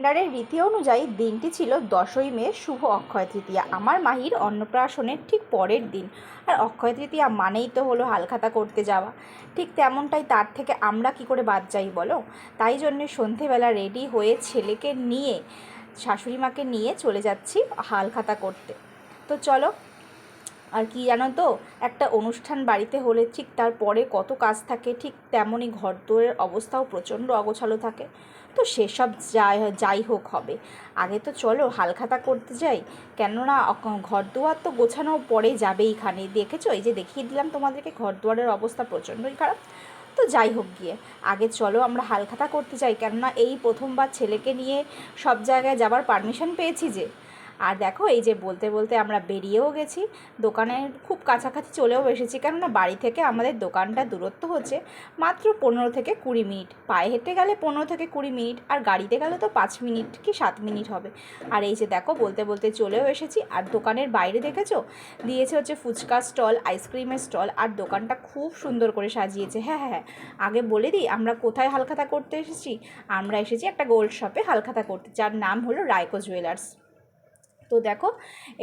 ক্যালেন্ডারের রীতি অনুযায়ী দিনটি ছিল দশই মে, শুভ অক্ষয় তৃতীয়া। আমার মাহির অন্নপ্রাশনের ঠিক পরের দিন। আর অক্ষয় তৃতীয়া মানেই তো হলো হালখাতা করতে যাওয়া। ঠিক তেমনটাই তার থেকে আমরা কি করে বাদ যাই বলো? তাই জন্যে সন্ধেবেলা রেডি হয়ে ছেলেকে নিয়ে শাশুড়ি মাকে নিয়ে চলে যাচ্ছি হালখাতা করতে। তো চলো আর কি জানো তো? একটা অনুষ্ঠান বাড়িতে হলে ঠিক তারপরে কত কাজ থাকে, ঠিক তেমনই ঘর দোরের অবস্থাও প্রচণ্ড অগোছালো থাকে। তো সেসব যাই যাই হোক হবে। আগে তো চলো হালখাতা করতে যাই। কেননা ঘর দুয়ার তো গোছানো পরে যাবেই খানে দেখেছ? এই যে দেখিয়ে দিলাম তোমাদেরকে, ঘর দুয়ারের অবস্থা প্রচণ্ডই খারাপ। তো যাই হোক গিয়ে। আগে চলো আমরা হালখাতা করতে যাই। কেননা এই প্রথমবার ছেলেকে নিয়ে সব জায়গায় যাবার পারমিশন পেয়েছি যে। আর দেখো, এই যে বলতে বলতে আমরা বেরিয়েও গেছি। দোকানের খুব কাছাকাছি চলেও এসেছি, কেননা বাড়ি থেকে আমাদের দোকানটা দূরত্ব হচ্ছে মাত্র পনেরো থেকে কুড়ি মিনিট। পায়ে হেঁটে গেলে পনেরো থেকে কুড়ি মিনিট, আর গাড়িতে গেলে তো পাঁচ মিনিট কি সাত মিনিট হবে। আর এই যে দেখো, বলতে বলতে চলেও এসেছি। আর দোকানের বাইরে দেখেছ? দিয়েছে হচ্ছে ফুচকা স্টল, আইসক্রিমের স্টল, আর দোকানটা খুব সুন্দর করে সাজিয়েছে। হ্যাঁ হ্যাঁ হ্যাঁ। আগে বলে দিই, আমরা কোথায় হালখাতা করতে এসেছি? আমরা এসেছি একটা গোল্ড শপে হালখাতা করতে, যার নাম হলো রায়কো জুয়েলার্স। তো দেখো,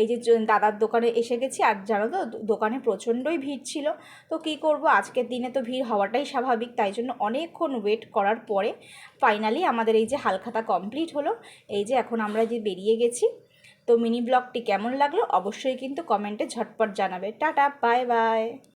এই যে দাদার দোকানে এসে গেছি আর জানো তো দোকানে প্রচণ্ডই ভিড় ছিল। তো কি করব, আজকের দিনে তো ভিড় হওয়াটাই স্বাভাবিক, তাই জন্য অনেকক্ষণ ওয়েট করার পরে ফাইনালি আমাদের এই যে হালখাতা কমপ্লিট হলো। এই যে এখন আমরা যে বেরিয়ে গেছি। তো মিনি ব্লগটি কেমন লাগল, অবশ্যই কিন্তু কমেন্টে ঝটপট জানাবে। Tata bye bye